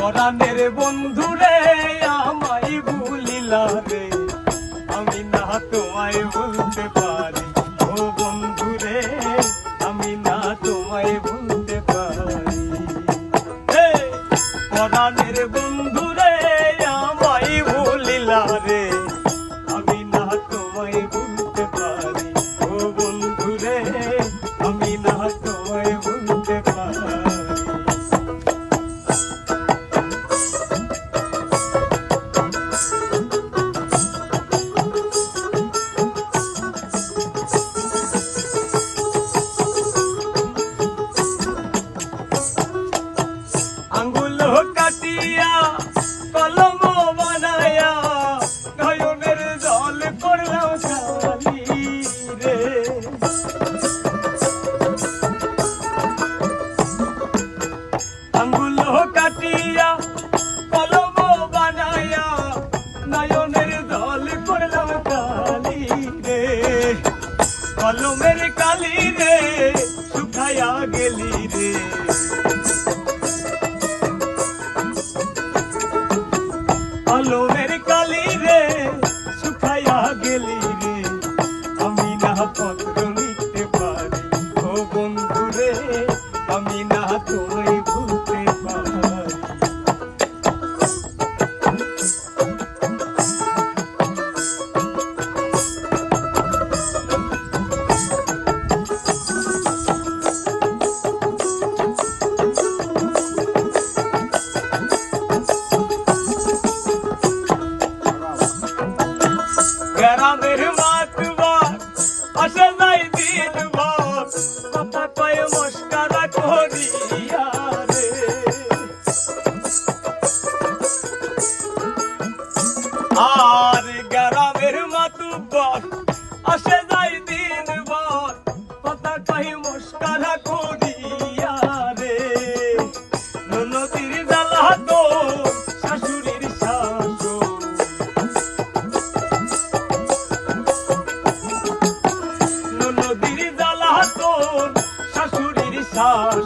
পরাণের বন্ধুরে, আমায় ভুলিলা রে। আমি না তোমায় বলতে পারি। ও বন্ধুরে, আমি না তোমায় বলতে পারি। পরাণের বন্ধুরে কলমের কালি রে শুকায়া গেলি রে। আলোমের গ্রামের মাতবার আসে নাই দিন ভর। কথা কয়ে মস্কারা করিয়া রে। আর